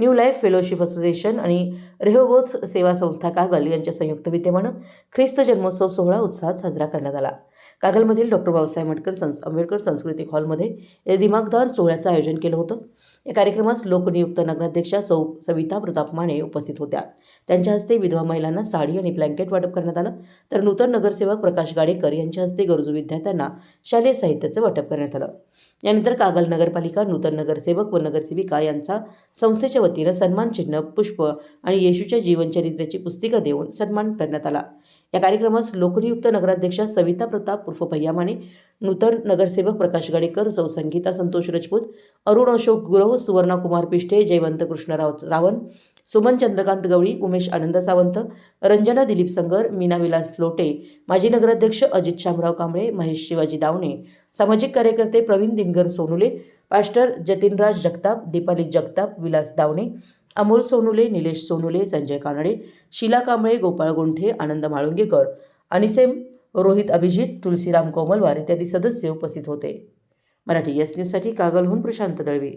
New life fellowship association आणि रेहोबोथ सेवा संस्था कागल यांच्या संयुक्त विद्यमानं ख्रिस्त जन्मोत्सव सोहळा उत्साहात साजरा करण्यात आला. कागलमधील डॉक्टर बाबासाहेब आंबेडकर संस आंबेडकर सांस्कृतिक हॉलमध्ये दिमागदार सोहळ्याचं आयोजन केलं होतं. या कार्यक्रमास लोकनियुक्त नगराध्यक्षा सौ सविता प्रताप माने उपस्थित होत्या. त्यांच्या हस्ते विधवा महिलांना साडी आणि ब्लँकेट वाटप करण्यात आलं. तर नूतन नगरसेवक प्रकाश गाडेकर यांच्या हस्ते गरजू विद्यार्थ्यांना शालेय साहित्याचं वाटप करण्यात आलं. यानंतर कागल नगरपालिका नूतन नगरसेवक व नगरसेविका यांचा संस्थेच्या वतीनं सन्मान चिन्ह पुष्प आणि येशूच्या जीवनचरित्राची पुस्तिका देऊन सन्मान करण्यात आला. या कार्यक्रमास लोकनियुक्त नगराध्यक्षा सविता प्रताप उर्फ भैयामाने नूतन नगरसेवक प्रकाश गाडेकर सौ संगीता संतोष रजपूत अरुण अशोक गुरव सुवर्णा कुमार पिष्टे जयवंत कृष्णराव रावण सुमन चंद्रकांत गवळी उमेश आनंद सावंत रंजना दिलीप संगर मीना विलास लोटे माजी नगराध्यक्ष अजित शामराव कांबळे महेश शिवाजी दावणे सामाजिक कार्यकर्ते प्रवीण दिनगर सोनुले पास्टर जतीनराज जगताप दीपाली जगताप विलास दावणे अमोल सोनुले निलेश सोनुले संजय कानडे शीला कांबळे गोपाळ गोंठे आनंद माळुंगेकर अनिसेम रोहित अभिजित तुलसीराम कोमलवार इत्यादी सदस्य उपस्थित होते. मराठी एस न्यूजसाठी कागलहून प्रशांत दळवी.